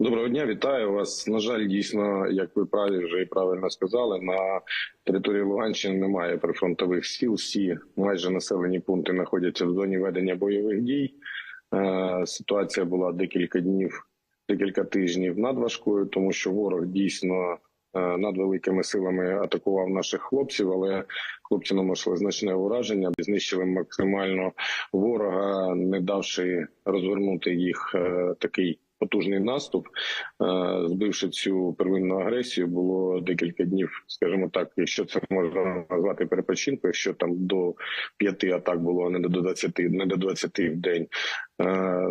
Доброго дня, вітаю вас. На жаль, дійсно, як ви праві вже і правильно сказали, на території Луганщини немає прифронтових сіл. Всі майже населені пункти знаходяться в зоні ведення бойових дій. Е, Ситуація була декілька днів, декілька тижнів надважкою, тому що ворог дійсно е, над великими силами атакував наших хлопців, але хлопці наносили значне ураження, знищили максимально ворога, не давши розвернути їх е, такий потужний наступ, Е, збивши цю первинну агресію, було декілька днів, скажімо так, якщо це можна назвати перепочинку, якщо там до п'яти атак було а не до 20, не до 20 в день. Е,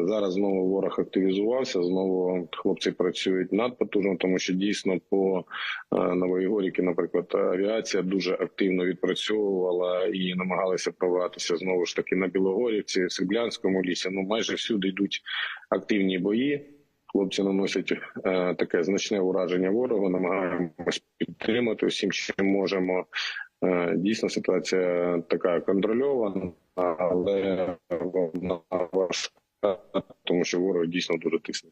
Зараз знову ворог активізувався. Знову хлопці працюють надпотужно, тому що дійсно по е, Нової Горіки, наприклад, авіація дуже активно відпрацьовувала і намагалися прорватися знову ж таки на Білогорівці, в Серблянському лісі. Ну майже всюди йдуть активні бої. Хлопці наносять е, таке значне ураження ворогу. Намагаємось підтримати всім, чим можемо. Е, дійсно, ситуація така контрольована, але вона важка, тому що ворог дійсно дуже тисне.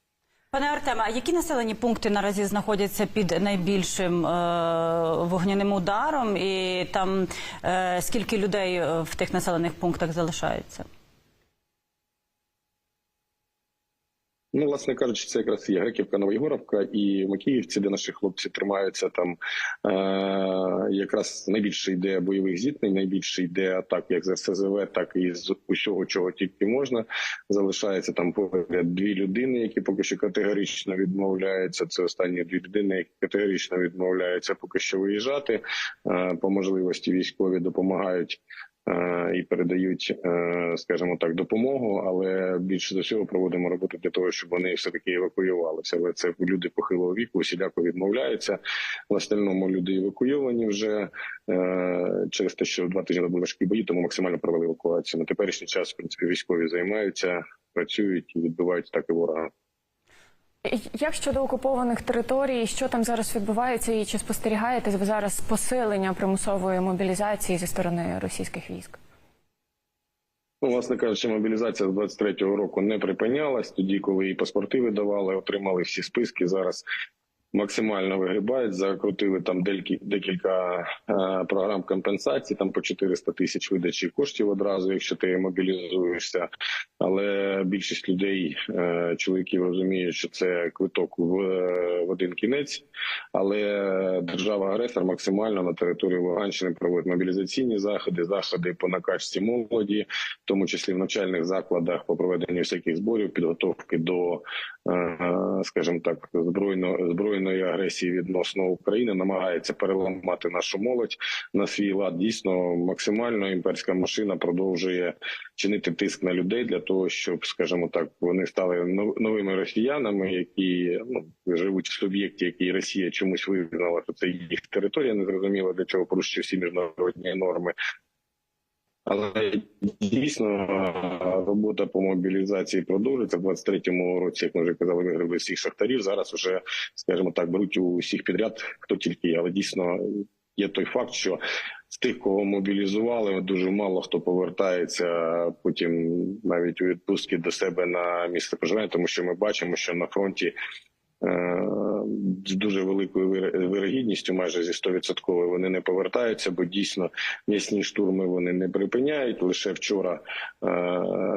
Пане Артеме, а які населені пункти наразі знаходяться під найбільшим е, вогняним ударом, і там е, скільки людей в тих населених пунктах залишається? Ну, власне кажучи, це якраз є Греківка, Новоєгоровка і Макіївці, де наші хлопці тримаються. Там е- якраз найбільше йде бойових зіткнень, найбільше йде атак як з РСЗВ, так і з усього, чого тільки можна. Залишається там поряд дві людини, які поки що категорично відмовляються. Це останні дві людини, які категорично відмовляються поки що виїжджати. Е- по можливості військові допомагають і передають, е, скажімо так, допомогу, але більше до всього проводимо роботу для того, щоб вони все таки евакуювалися. Але це люди похилого віку, усіляко відмовляються. В остальному люди евакуйовані вже е, через те, що два тижні були важкі бої, тому максимально провели евакуацію. На теперішній час в принципі військові займаються, працюють і відбивають атаки ворога. Як щодо окупованих територій, що там зараз відбувається, і чи спостерігаєте ви зараз посилення примусової мобілізації зі сторони російських військ? Ну, власне кажучи, мобілізація з 23-го року не припинялась. Тоді, коли і паспорти видавали, отримали всі списки. Зараз максимально вигрібають. Закрутили там декілька е, програм компенсації, там по 400 тисяч видачі коштів одразу, якщо ти мобілізуєшся. Але більшість людей, е, чоловіків, розуміють, що це квиток в, в один кінець. Але держава-агресор максимально на території Луганщини проводить мобілізаційні заходи, заходи по накачці молоді, в тому числі в навчальних закладах по проведенню всяких зборів, підготовки до, скажімо так, збройно збройної агресії відносно України, намагається переламати нашу молодь на свій лад. Дійсно, максимально імперська машина продовжує чинити тиск на людей для того, щоб, скажімо так, вони стали нов- новими росіянами, які ну живуть в суб'єкті, який Росія чомусь визнала, що це їх територія. Не зрозуміло для чого порушує всі міжнародні норми. Але дійсно робота по мобілізації продовжується в 23-му році. Як ми вже казали, виграли всіх шахтарів. Зараз вже, скажімо так, беруть у всіх підряд, хто тільки. Але дійсно є той факт, що з тих, кого мобілізували, дуже мало хто повертається потім навіть у відпустки до себе на місце проживання, тому що ми бачимо, що на фронті. Е, З дуже великою вир- вирогідністю, майже зі 100% вони не повертаються, бо дійсно м'ясні штурми вони не припиняють. Лише вчора е,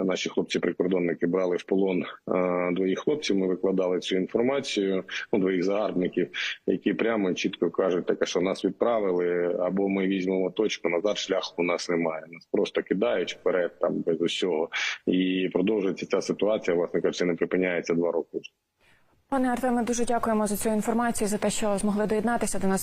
наші хлопці-прикордонники брали в полон е, двоїх хлопців. Ми викладали цю інформацію, ну двоїх загарбників, які прямо чітко кажуть, таке, що нас відправили, або ми візьмемо точку назад. Шляху у нас немає. Нас просто кидають вперед там без усього, і продовжується ця ситуація. Власне кажучи, не припиняється два роки. Пане Артеме, дуже дякуємо за цю інформацію, за те, що змогли доєднатися до нас.